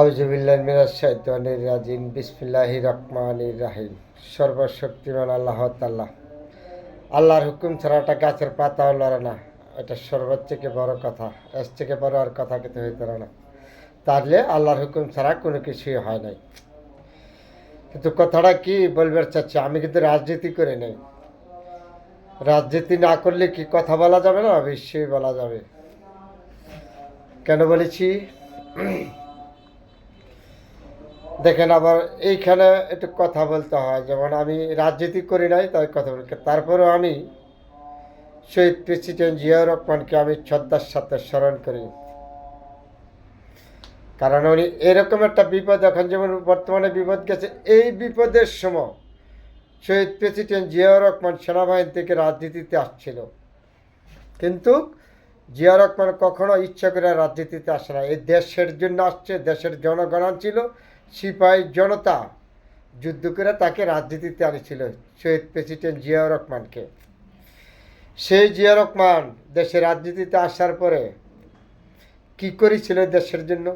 আউজুবিল্লাহির রাজিম। বিসমিল্লাহি রহমানির রাহিম। সর্বশক্তিমান আল্লাহ তাল্লাহ আল্লাহর হুকুম ছাড়া একটা গাছের পাতাও লড়ে না। এটা সর্বোচ্চ থেকে বড় কথা। এর থেকে বড় আর কথা কিন্তু হইতে না। তাহলে আল্লাহর হুকুম ছাড়া কোনো কিছুই হয় নাই। কিন্তু কথাটা কি বলবার চাচ্ছি, আমি কিন্তু রাজনীতি করে নেই। রাজনীতি না করলে কি কথা বলা যাবে না? অবশ্যই বলা যাবে। কেন বলেছি? দেখেন আবার এইখানে একটু কথা বলতে হয়, যেমন আমি রাজনীতি করি নাই, তাই কথা বলি। তারপরেও আমি শহীদ প্রেসিডেন্ট জিয়াউর রহমানকে আমি শ্রদ্ধার সাথে স্মরণ করি। কারণ উনি এরকম একটা বিপদ, এখন যেমন বর্তমানে বিপদ গেছে, এই বিপদের সময় শহীদ প্রেসিডেন্ট জিয়াউর রহমান সেনাবাহিনী থেকে রাজনীতিতে আসছিল। কিন্তু জিয়া রহমান কখনো ইচ্ছা করে রাজনীতিতে আসে না এই দেশের জন্য আসছে, দেশের জনগণ ছিল সিপাহী জনতা যুদ্ধ করে তাকে রাজনীতিতে আনিছিল, শহীদ প্রেসিডেন্ট জিয়াউর রহমানকে। সেই জিয়া রহমান দেশের রাজনীতিতে আসার পরে কি করেছিল দেশের জন্য?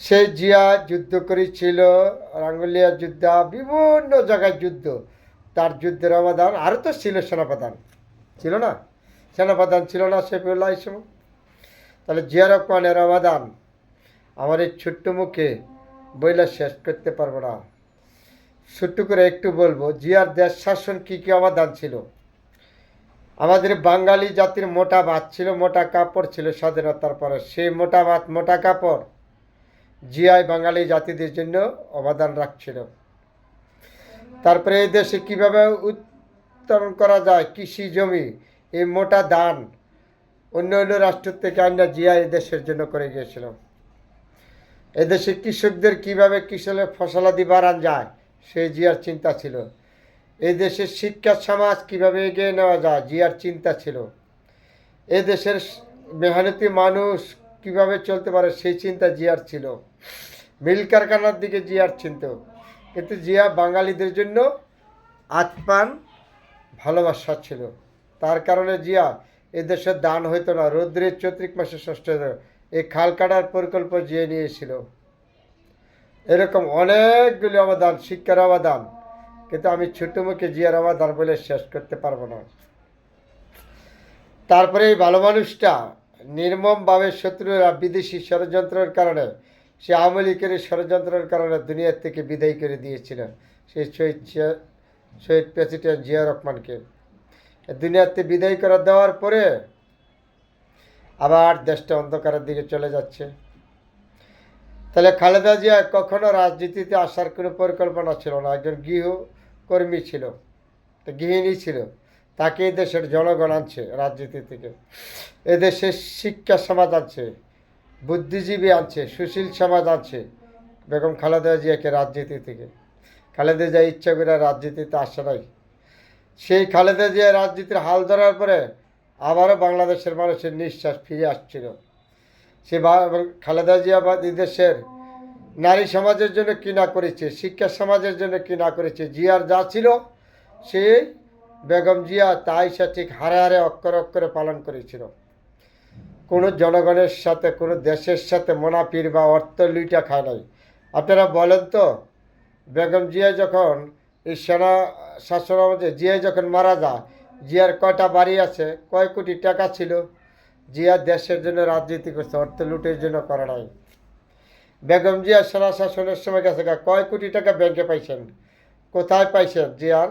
সেই জিয়া যুদ্ধ করেছিল, রাঙ্গুলিয়া যুদ্ধ, বিভিন্ন জায়গায় যুদ্ধ। তার যুদ্ধের অবদান আরও তো ছিল সেনাপ্রধান। ছিল না? সেনাপ্রধান ছিল না সেফুল্লাহ ইসলাম তাহলে জিয়া রহমানের অবদান আমার এই ছোট্ট মুখে বইলা শেষ করতে পারব না। ছোট্ট করে একটু বলব, জিয়ার দেশ শাসন কী কী অবদান ছিল? আমাদের বাঙালি জাতির মোটা ভাত ছিল, মোটা কাপড় ছিল স্বাধীনতার পরে। সেই মোটা ভাত, মোটা কাপড় জিয়াই বাঙালি জাতিদের জন্য অবদান রাখছিল। তারপরে এই দেশে কীভাবে উত্তরণ করা যায়? কৃষি জমি, এই মোটা দান অন্য অন্য রাষ্ট্র থেকে আমরা জিয়া এই দেশের জন্য করে গিয়েছিল। এদেশে কৃষকদের কীভাবে কৃষকের ফসলাদি বাড়ান যায় সেই জিয়ার চিন্তা ছিল। এই দেশের শিক্ষা সমাজ কীভাবে এগিয়ে নেওয়া যায়, জিয়ার চিন্তা ছিল। এদেশের দেশের মেহনতি মানুষ কীভাবে চলতে পারে, সেই চিন্তা জিয়ার ছিল। মিল কারখানার দিকে জিয়ার চিন্ত। কিন্তু জিয়া বাঙালিদের জন্য আত্মান, ভালোবাসা ছিল। তার কারণে জিয়া এদেশের দান হইতো না। রৌদ্রের চৈত্রিক মাসে ষষ্ঠ এই খাল কাটার পরিকল্প জিয়ে নিয়েছিল। এরকম অনেকগুলি অবদান, শিক্ষার অবদান, কিন্তু আমি ছোট মুখে জিয়ার অবদান বলে শেষ করতে পারব না। তারপরে এই ভালো মানুষটা নির্মমভাবে শত্রুরা বিদেশি ষড়যন্ত্রের কারণে, সে আওয়ামী লীগের ষড়যন্ত্রের কারণে দুনিয়ার থেকে বিদায় করে দিয়েছিল সেই শহীদ শহীদ প্রেসিডেন্ট জিয়া রহমানকে। দুনিয়াতে বিদায় করে দেওয়ার পরে আবার দেশটা অন্ধকারের দিকে চলে যাচ্ছে। তাহলে খালেদা জিয়া কখনো রাজনীতিতে আসার কোনো পরিকল্পনা ছিল না। একজন গৃহকর্মী ছিল গৃহিণী ছিল। তাকে দেশের জনগণ আনছে রাজনীতি থেকে। এদেশের শিক্ষা সমাজ আনছে, বুদ্ধিজীবী আনছে, সুশীল সমাজ আনছে বেগম খালেদা জিয়াকে রাজনীতি থেকে। খালেদা জিয়া ইচ্ছা করে রাজনীতিতে আসে নাই। সেই খালেদা জিয়া রাজনীতির হাল ধরার পরে আবারও বাংলাদেশের মানুষের নিঃশ্বাস ফিরে আসছিল। সে খালেদা জিয়া বা দেশের নারী সমাজের জন্য কী না করেছে, শিক্ষা সমাজের জন্য কী না করেছে, জিয়ার যা ছিল, সে বেগম জিয়া তাই সে ঠিক হারে হারে অক্ষরে অক্ষরে পালন করেছিল। কোনো জনগণের সাথে, কোনো দেশের সাথে মোনাফির বা অর্থ লুইটা খায় নাই। আপনারা বলেন তো, বেগম জিয়া যখন এই সেনা শাসন জিয়া যখন মারা যায় জিয়ার কয়টা বাড়ি আছে, কয় কোটি টাকা ছিল, জিয়া দেশের জন্য রাজনীতি করছে, অর্থ লুটের জন্য করে নাই। বেগম জিয়া সেনা শাসনের সময় গেছে কয় কোটি টাকা ব্যাংকে পাইছেন? কোথায় পাইছেন? জিয়ার,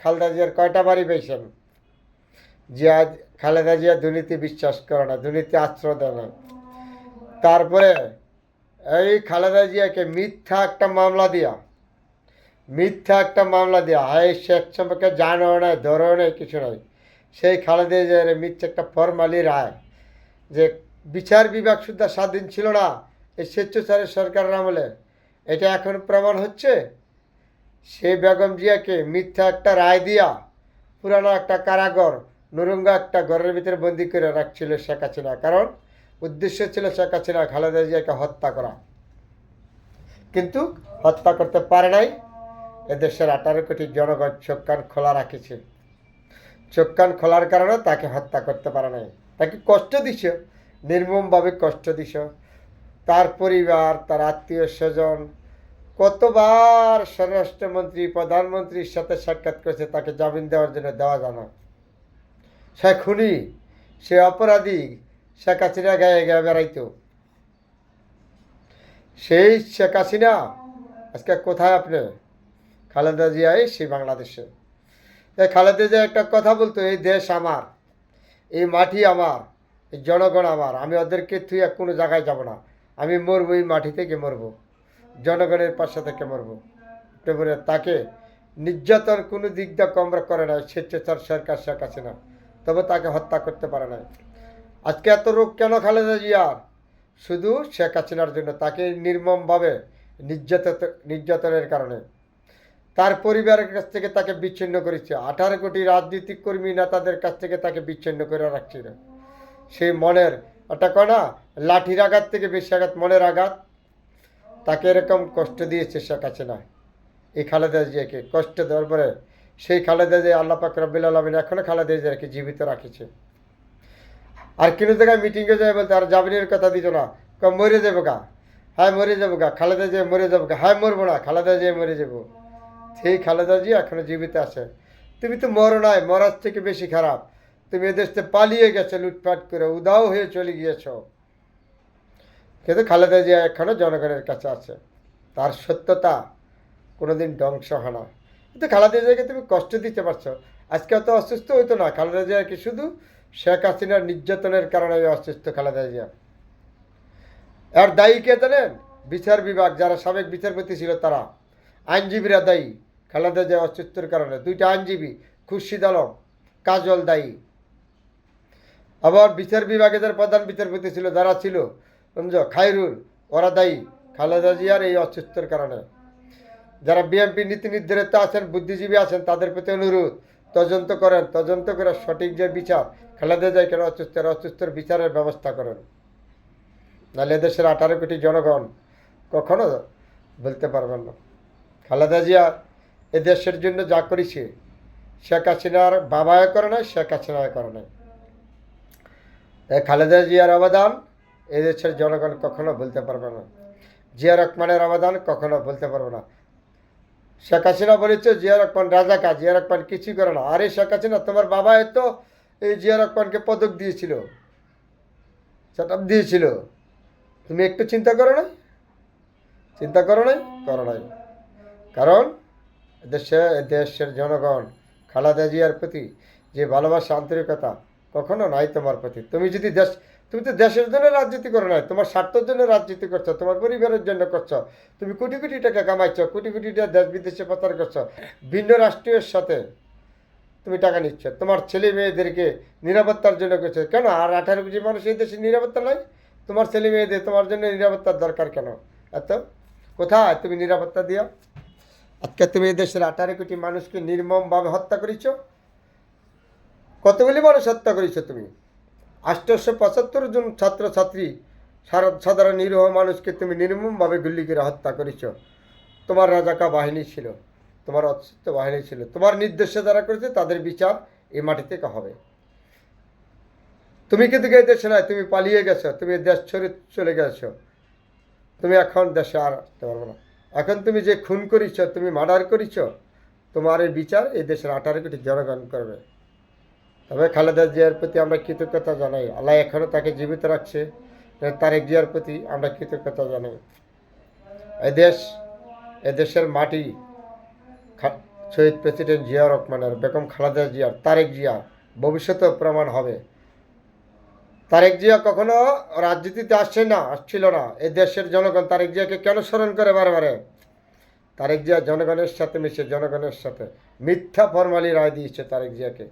খালেদা জিয়ার কয়টা বাড়ি পাইছেন? জিয়া, খালেদা জিয়া দুর্নীতি বিশ্বাস করে না, দুর্নীতি আশ্রয় দেয় না। তারপরে এই খালেদা জিয়াকে মিথ্যা একটা মামলা দিয়া মিথ্যা একটা মামলা দেওয়া হয় শেখ সম্পর্কে জানো নাই ধরো নাই, কিছু নাই। সেই খালেদা জিয়ার মিথ্যা একটা ফরমালি রায় যে বিচার বিভাগ শুদ্ধ স্বাধীন ছিল না, এই স্বেচ্ছাচারী সরকারের আমলে। এটা এখন প্রমাণ হচ্ছে, সে বেগম জিয়াকে মিথ্যা একটা রায় দিয়া পুরানো একটা কারাগর, নুরুঙ্গা একটা ঘরের ভিতরে বন্দি করে রাখছিল শেখ হাসিনা। কারণ উদ্দেশ্য ছিল শেখ হাসিনা খালেদা জিয়াকে হত্যা করা। কিন্তু হত্যা করতে পারে নাই এদেশের আঠারো কোটি জনগণ চোখ কান খোলা রাখেছে। চোখ কান খোলার কারণে তাকে হত্যা করতে পারে নাই। তাকে কষ্ট দিছ, নির্মমভাবে কষ্ট দিছ। তার পরিবার, তার আত্মীয় স্বজন, কতবার স্বরাষ্ট্রমন্ত্রী, প্রধানমন্ত্রীর সাথে সাক্ষাৎ করেছে, তাকে জামিন দেওয়ার জন্য দেওয়া যায় না। সে খুনি, সে অপরাধী, শেখ হাসিনা গায়ে গায়ে বেড়াইত। সেই শেখ হাসিনা, আজকে কোথায় আপনি? খালেদা জিয়াই সেই বাংলাদেশে এই খালেদা জিয়া একটা কথা বলতো, এই দেশ আমার, এই মাটি আমার, এই জনগণ আমার, আমি ওদেরকে তুই কোনো জায়গায় যাব না। আমি মরবো এই মাটি থেকে মরবো, জনগণের পাশে থেকে মরবো। এবারে তাকে নির্যাতন কোনো দিক দিয়ে কম করে নাই, স্বেচ্ছাচার সরকার শেখ হাসিনা। তবে তাকে হত্যা করতে পারে নাই। আজকে এত রোগ কেন খালেদা জিয়ার? শুধু শেখ হাসিনার জন্য, তাকে নির্মমভাবে নির্যাতন নির্যাতনের কারণে। তার পরিবারের কাছ থেকে তাকে বিচ্ছিন্ন করেছে। আঠারো কোটি রাজনৈতিক কর্মী নেতাদের কাছ থেকে তাকে বিচ্ছিন্ন করে রাখছিল। সেই মনের ওটা কয় না লাঠির আঘাত থেকে বেশি আঘাত, মনের আঘাত। তাকে এরকম কষ্ট দিয়েছে শেখ হাসিনা। এই খালেদা জিয়াকে কষ্ট দেওয়ার পরে সেই খালেদা জিয়া আল্লাহ পাক রব্বিল আলমিন এখনও খালেদা জিয়াকে জীবিত রাখেছে। আর কোনো জায়গায় মিটিংয়ে যায় বলতে আর জামিনের কথা দিত না। মরে যাব গা। হ্যাঁ মরে যাব গা। খালেদা জিয়া মরে যাব গা। হ্যাঁ মরবো না। খালেদা জিয়া মরে যাব। সেই খালেদা জিয়া এখনও জীবিত আছে। তুমি তো মরো নাই, মরার থেকে বেশি খারাপ। তুমি এদেশ পালিয়ে গেছো, লুটপাট করে, উদাও হয়ে চলে গিয়েছ। কিন্তু খালেদা জিয়া এখনও জনগণের কাছে আছে। তার সত্যতা কোনোদিন ধ্বংস হয় না। কিন্তু খালেদা জিয়াকে তুমি কষ্ট দিতে পারছ। আজকে অত অসুস্থ হইতো না। খালেদা জিয়াকে শুধু শেখ হাসিনার নির্যাতনের কারণে অসুস্থ খালেদা জিয়া? আর দায়ী কে জানেন? বিচার বিভাগ, যারা সাবেক বিচারপতি ছিল তারা। আইনজীবীরা দায়ী। খালেদা জিয়া অসুস্থর কারণে। দুইটা আইনজীবী, খুরশিদ আলম, কাজল দায়ী। আবার বিচার বিভাগে যারা প্রধান বিচারপতি ছিল, যারা ছিল, বুঝছ, খায়রুল, ওরা দায়ী খালেদা জিয়ার এই অসুস্থর কারণে। যারা বিএনপি নীতি নির্ধারিত আছেন, বুদ্ধিজীবী আছেন, তাদের প্রতি অনুরোধ, তদন্ত করেন, তদন্ত করে সঠিক যে বিচার, খালেদা জিয়া কেন অসুস্থ অসুস্থর বিচারের ব্যবস্থা করেন। নাহলে দেশের আঠারো কোটি জনগণ কখনো বলতে পারবেন না। খালেদা জিয়া এ দেশের জন্য যা করেছে, শেখ হাসিনার বাবায় করে নাই, শেখ হাসিনায় করে নাই। খালেদা জিয়ার অবদান এদেশের জনগণ কখনো বলতে পারবে না। জিয়া রহমানের অবদান কখনো বলতে পারবে না। শেখ হাসিনা বলেছে, জিয়া রহমান রাজাকা, জিয়া রহমান কিছুই করে না। আরে শেখ হাসিনা, তোমার বাবা তো এই জিয়া রহমানকে পদক দিয়েছিল সেটা দিয়েছিল। তুমি একটু চিন্তা করো না চিন্তা করো নাই? করো নাই। কারণ দেশে, দেশের জনগণ, খালাদা জিয়ার প্রতি যে ভালোবাসা, আন্তরিকতা কখনো নাই তোমার প্রতি। তুমি যদি দেশ, তুমি তো দেশের জন্য রাজনীতি করো নাই, তোমার স্বার্থের জন্য রাজনীতি করছ, তোমার পরিবারের জন্য করছ, তুমি কোটি কোটি টাকা কামাইছো, কোটি কোটি টাকা দেশ বিদেশে প্রচার করছ, ভিন্ন রাষ্ট্রীয়ের সাথে তুমি টাকা নিচ্ছ। তোমার ছেলে মেয়েদেরকে নিরাপত্তার জন্য করছ। কেন? আর আঠারো কোটি মানুষ এই দেশে নিরাপত্তা নাই? তোমার ছেলে মেয়েদের তোমার জন্য নিরাপত্তার দরকার কেন? এত? কোথায় তুমি নিরাপত্তা দিও? আজকে তুমি দেশের আঠারো কোটি মানুষকে নির্মমভাবে হত্যা করেছ? কতগুলি মানুষ হত্যা করেছ তুমি? আষ্টশো পঁচাত্তর জন ছাত্রছাত্রী সাধারণ নিরীহ মানুষকে তুমি নির্মমভাবে গুলি করে হত্যা করেছ। তোমার রাজাকা বাহিনী ছিল, তোমার অস্তিত্ব বাহিনী ছিল, তোমার নির্দেশে যারা করেছে তাদের বিচার এই মাটি থেকে হবে। তুমি কিন্তু এই দেশে নাই তুমি পালিয়ে গেছো, তুমি দেশ ছেড়ে চলে গেছো। তুমি এখন দেশে আর পারব না। এখন তুমি যে খুন করিছ, তুমি মার্ডার করিছ, তোমার এই বিচার এই দেশের আঠারো কোটি জনগণ করবে। তবে খালেদা জিয়ার প্রতি আমরা কৃতজ্ঞতা জানাই। আল্লাহ এখনও তাকে জীবিত রাখছে। তারেক জিয়ার প্রতি আমরা কৃতজ্ঞতা জানাই। এই দেশ, এ দেশের মাটি শহীদ প্রেসিডেন্ট জিয়া রহমানের, বেগম খালেদা জিয়ার, তারেক জিয়া ভবিষ্যতেও প্রমাণ হবে। তারেক জিয়া কখনো রাজনীতিতে আসছে না, আসছিল না। এ দেশের জনগণ তারেক জিয়াকে কেন স্মরণ করে বারবারে? তারেক জিয়া জনগণের সাথে মিশে, জনগণের সাথে। মিথ্যা ফরমালি রায় দিয়েছে তারেক জিয়াকে।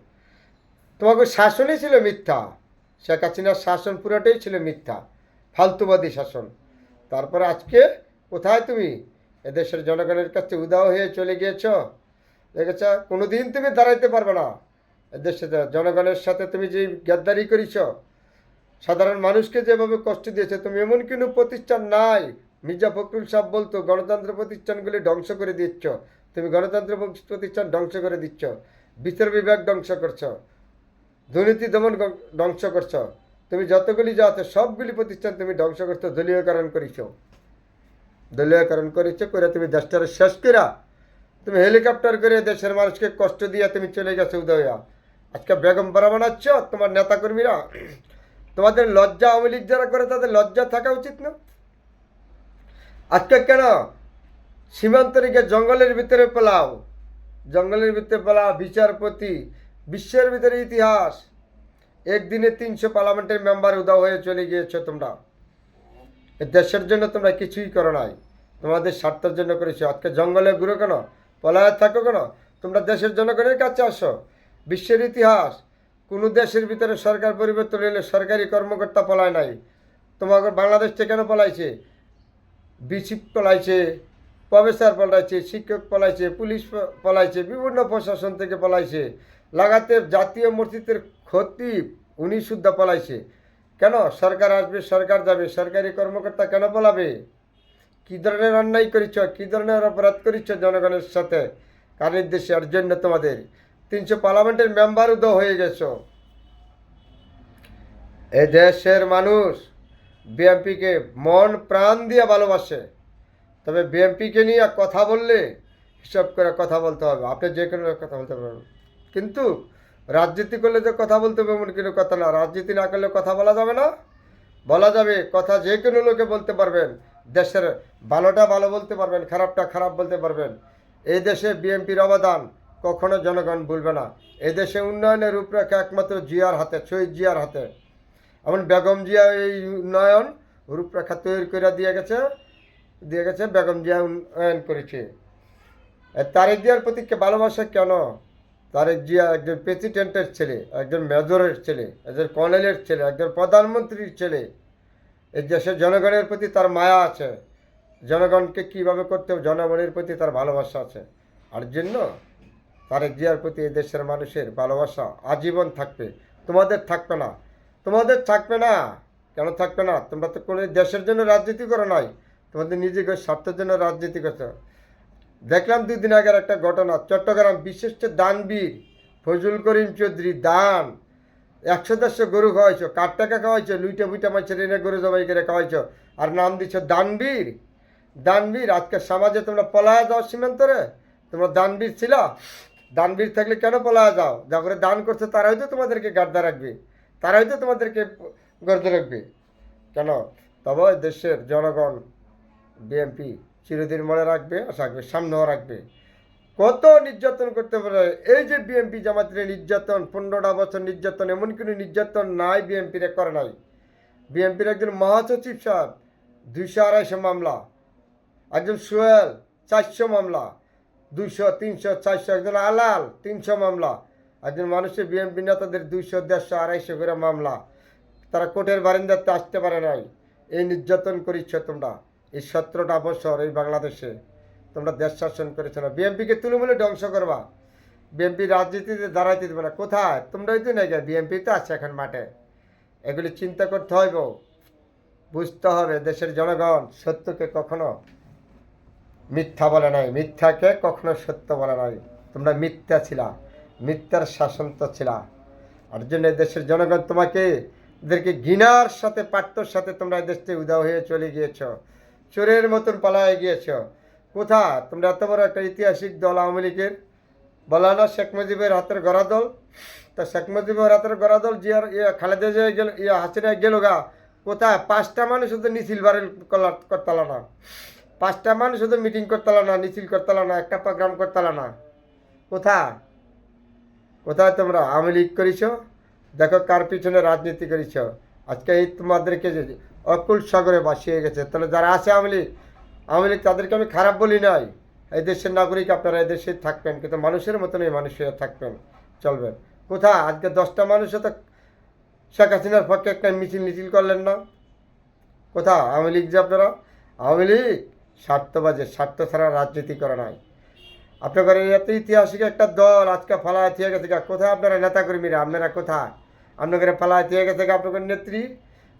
তোমাকে শাসনই ছিল মিথ্যা। শেখ হাসিনার শাসন পুরোটাই ছিল মিথ্যা। ফালতুবাদী শাসন। তারপর আজকে কোথায় তুমি? এদেশের জনগণের কাছে উদাও হয়ে চলে গিয়েছ। দেখেছ, কোনোদিন তুমি দাঁড়াইতে পারবে না। এদেশের জনগণের সাথে তুমি যে গাদ্দারি করেছ সাধারণ মানুষকে যেভাবে কষ্ট দিয়েছে, তুমি এমন কোনো প্রতিষ্ঠান নাই। মির্জা ফখরুল সাহেব বলতো, গণতন্ত্র প্রতিষ্ঠানগুলি ধ্বংস করে দিচ্ছ। তুমি গণতন্ত্র প্রতিষ্ঠান ধ্বংস করে দিচ্ছ। বিচার বিভাগ ধ্বংস করছ। দুর্নীতি দমন ধ্বংস করছ। তুমি যতগুলি যা আছে, সবগুলি প্রতিষ্ঠান তুমি ধ্বংস করছ, দলীয়করণ করেছ। দলীয়করণ করেছ করে তুমি দেশটারে শেষ করা তুমি হেলিকপ্টার করে দেশের মানুষকে কষ্ট দিয়ে তুমি চলে গেছো উদয়া। আজকে বেগম পাড়া বানাচ্ছ তোমার নেতাকর্মীরা তোমাদের লজ্জা আওয়ামী যারা করে, তাদের লজ্জা থাকা উচিত না। আজকে কেন? সীমান্ত রেখে জঙ্গলের ভিতরে পেলাও। জঙ্গলের ভিতরে পেলাও বিচারপতি, বিশ্বের ভিতরে ইতিহাস। একদিনে তিনশো পার্লামেন্টের মেম্বার উদাও হয়ে চলে গিয়েছো তোমরা। দেশের জন্য তোমরা কিছুই করো নাই। তোমাদের স্বার্থের জন্য করেছ। আজকে জঙ্গলে ঘুরো কেন? পলায় থাকো কেন? তোমরা দেশের জনগণের কাছে আসো। বিশ্বের ইতিহাস। কোনো দেশের ভিতরে সরকার পরিবর্তন হলে সরকারি কর্মকর্তা পলায় নাই। তোমাকে বাংলাদেশ থেকে কেন পলাইছে? বিসি পলাইছে, প্রফেসর পলাইছে, শিক্ষক পলাইছে, পুলিশ পলাইছে, বিভিন্ন প্রশাসন থেকে পলাইছে। লাগাতে জাতীয় মসজিদের ক্ষতি উনি শুদ্ধ পলাইছে। কেন? সরকার আসবে, সরকার যাবে, সরকারি কর্মকর্তা কেন পলাবে? কী ধরনের অন্যায় করেছ? কী ধরনের অপরাধ করিছ জনগণের সাথে? কারের দেশে? আর জন্য তোমাদের? তিনশো পার্লামেন্টের মেম্বারও উদয় হয়ে গেছ। এ দেশের মানুষ বিএমপিকে মন প্রাণ দিয়ে ভালোবাসে। তবে বিএমপিকে নিয়ে কথা বললে হিসাব করে কথা বলতে হবে। আপনি যে কোনো কথা বলতে পারবেন। কিন্তু রাজনীতি করলে যে কথা বলতে হবে এমন কোনো কথা না। রাজনীতি না করলে কথা বলা যাবে না। বলা যাবে কথা যে কোনো লোকে বলতে পারবেন। দেশের ভালোটা ভালো বলতে পারবেন, খারাপটা খারাপ বলতে পারবেন। এই দেশে বিএনপির অবদান কখনো জনগণ ভুলবে না। এই দেশে উন্নয়নের রূপরেখা একমাত্র জিয়ার হাতে, শহীদ জিয়ার হাতে। এমন বেগম জিয়া এই উন্নয়ন রূপরেখা তৈরি করে দিয়ে গেছে দিয়ে গেছে, বেগম জিয়া উন্নয়ন করেছে। তারেক জিয়ার প্রতি কে ভালোবাসা কেন? তারেক জিয়া একজন প্রেসিডেন্টের ছেলে, একজন মেজরের ছেলে, একজন কর্নেলের ছেলে, একজন প্রধানমন্ত্রীর ছেলে। এই দেশের জনগণের প্রতি তার মায়া আছে। জনগণকে কীভাবে করতে জনগণের প্রতি তার ভালোবাসা আছে। আর জন্য তারেক জিয়ার প্রতি দেশের মানুষের ভালোবাসা আজীবন থাকবে। তোমাদের থাকবে না। তোমাদের থাকবে না। কেন থাকবে না? তোমরা তো কোনো দেশের জন্য রাজনীতি করো নাই। তোমাদের নিজেকে স্বার্থের জন্য রাজনীতি করছ। দেখলাম দুই দিন আগের একটা ঘটনা। চট্টগ্রাম বিশিষ্ট দানবীর ফজল করিম চৌধুরী দান। একশো দেড়শো গরু খাওয়াইছো কার টাকা খাওয়াইছো, লুইটা বুইটা মাছের এনে গরু জবাই করে খাওয়াইছো, আর নাম দিচ্ছ দানবীর। দানবীর, আজকে সমাজে তোমরা পলায়া যাও সীমান্তরে। তোমরা দানবীর ছিল? দানবীর থাকলে কেন পলায়া যাও? যা করে দান করছে তারাই তো তোমাদেরকে গার্দা রাখবে। তারাই তো তোমাদেরকে গর্দে রাখবে। কেন? তবে দেশের জনগণ বিএনপি চিরদিন মনে রাখবে, আশা রাখবে, সামনেও রাখবে। কত নির্যাতন করতে পারে? এই যে বিএনপি জামাতের নির্যাতন, পনেরোটা বছর নির্যাতন, এমন কোনো নির্যাতন নাই বিএনপির করে নাই। বিএনপির একজন মহাসচিব সাহেব, দুইশো আড়াইশো মামলা, একজন সোহেল, চারশো মামলা দুইশো, তিনশো, চারশো একজন আলাল তিনশো মামলা। একজন মানুষের বিএনপি নেতাদের দুইশো, দেড়শো, আড়াইশো করে মামলা। তারা কোর্টের বারিন্দাতে আসতে পারে নাই। এই নির্যাতন করিচ্ছ তোমরা। এই সতেরোটা বছর এই বাংলাদেশে তোমরা দেশ শাসন করেছ না। বিএনপিকে তুলমূলে ধ্বংস করবা। বিএনপি রাজনীতিতে দাঁড়াইতে দেবে না। কোথায়? তোমরাই তো নেই বিএনপি তো আছে এখন মাঠে। এগুলি চিন্তা করতে হইব। বুঝতে হবে দেশের জনগণ সত্যকে কখনো মিথ্যা বলে নাই। মিথ্যাকে কখনো সত্য বলে নাই। তোমরা মিথ্যা ছিলা। মিথ্যার শাসন তো ছিলা। আর জন্য দেশের জনগণ তোমাকে, এদেরকে ঘৃণার সাথে, পাঠ্যর সাথে তোমরা দেশ থেকে উদাও হয়ে চলে গিয়েছ। চোরের মতন পালায় গিয়েছ। কোথা তোমরা এত বড় একটা ঐতিহাসিক দল আওয়ামী লীগের। বলা না শেখ মুজিবের হাতের গড়া দল। তা শেখ মুজিবের হাতের গড়া দল জিয়ার ইয়ে খালেদা জিয়া গেল ইয়ে হাসিনা গেল গা। কোথায়? পাঁচটা মানুষ শুধু মিছিল বারেল করতাল না। পাঁচটা মানুষ শুধু মিটিং করতাল না, মিছিল করতাল না, একটা প্রোগ্রাম করতাল না। কোথায়? কোথায় তোমরা? আওয়ামী লীগ করেছ? দেখো কার পিছনে রাজনীতি করেছ। আজকে এই তোমাদেরকে অকুল সাগরে বাসিয়ে গেছে, তাহলে যারা আছে আওয়ামী লীগ আওয়ামী লীগ তাদেরকে আমি খারাপ বলি নাই। এই দেশের নাগরিক আপনারা এই দেশে থাকবেন, কিন্তু মানুষের মতন এই মানুষ থাকবেন, চলবেন। কোথায়? আজকে দশটা মানুষও তো শেখ হাসিনার পক্ষে একটা মিছিল মিছিল করলেন না। কোথা আওয়ামী লীগ যে আপনারা? আওয়ামী লীগ! স্বার্থবাজে, স্বার্থ ছাড়া রাজনীতি করে নাই। আপনাদের এত ঐতিহাসিক একটা দল আজকে ফালায় থেকে গেছে। কোথায় আপনারা নেতাকর্মীরা? আপনারা কোথায়? আপনাদের পালায় থেকে গেছে আপনাদের নেত্রী?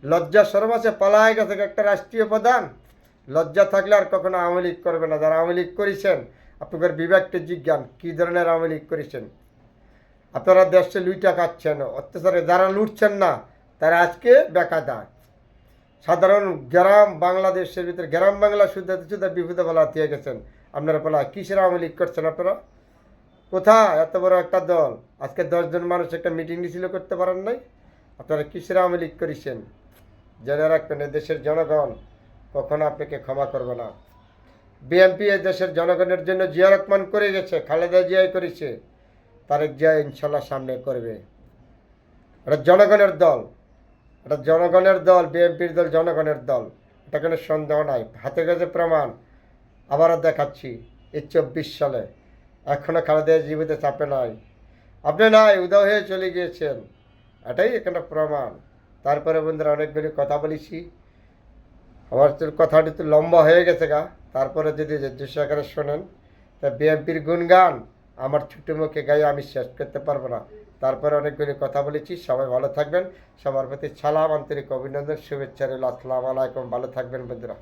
লজ্জা আছে, পালায় গেছে একটা রাষ্ট্রীয় প্রধান। লজ্জা থাকলে আর কখনো আওয়ামী লীগ করবে না। যারা আওয়ামী লীগ করেছেন আপনাদের বিবেকটা জিজ্ঞান, কী ধরনের আওয়ামী লীগ করেছেন? আপনারা দেশে লুইটা খাচ্ছেন, অত্যাচারে যারা লুটছেন না, তারা আজকে বেকাদার সাধারণ গ্রাম বাংলাদেশের ভিতরে, গ্রাম বাংলা শুদ্ধ শুদ্ধ বিভূত বলা দিয়ে গেছেন। আপনারা বলা, কিসের আওয়ামী লীগ করছেন আপনারা? কোথায়? এত বড় একটা দল। আজকে দশজন মানুষ একটা মিটিং মিছিল করতে পারেন নাই? আপনারা কিসের আওয়ামী লীগ করেছেন? জেনে রাখবেন দেশের জনগণ কখনো আপনাকে ক্ষমা করবে না। বিএনপি দেশের জনগণের জন্য জিয়া রহমান করে গেছে, খালেদা জিয়াই করেছে। তারেক জিয়া ইনশাল্লাহ সামনে করবে। এটা জনগণের দল। এটা জনগণের দল, বিএনপির দল, জনগণের দল। এটা কোনো সন্দেহ নাই। হাতে গেছে প্রমাণ। আবারও দেখাচ্ছি, এই চব্বিশ সালে। এখনও খালেদা জীবিত চাপে নাই। আপনি নাই উদয় হয়ে চলে গিয়েছেন। এটাই এখানে প্রমাণ। তারপরে বন্ধুরা অনেকগুলি কথা বলেছি। আমার তো কথাটি তো লম্বা হয়ে গেছে গা। তারপরে যদি দৃশ্য আকারে শোনেন, তা বিএনপির গুণগান আমার ছোটো মুখে গায়ে আমি শেষ করতে পারব না। তারপরে অনেকগুলি কথা বলেছি, সবাই ভালো থাকবেন। সবার প্রতি সালাম, আন্তরিক অভিনন্দন, শুভেচ্ছা রইল। আসসালামু আলাইকুম, ভালো থাকবেন বন্ধুরা।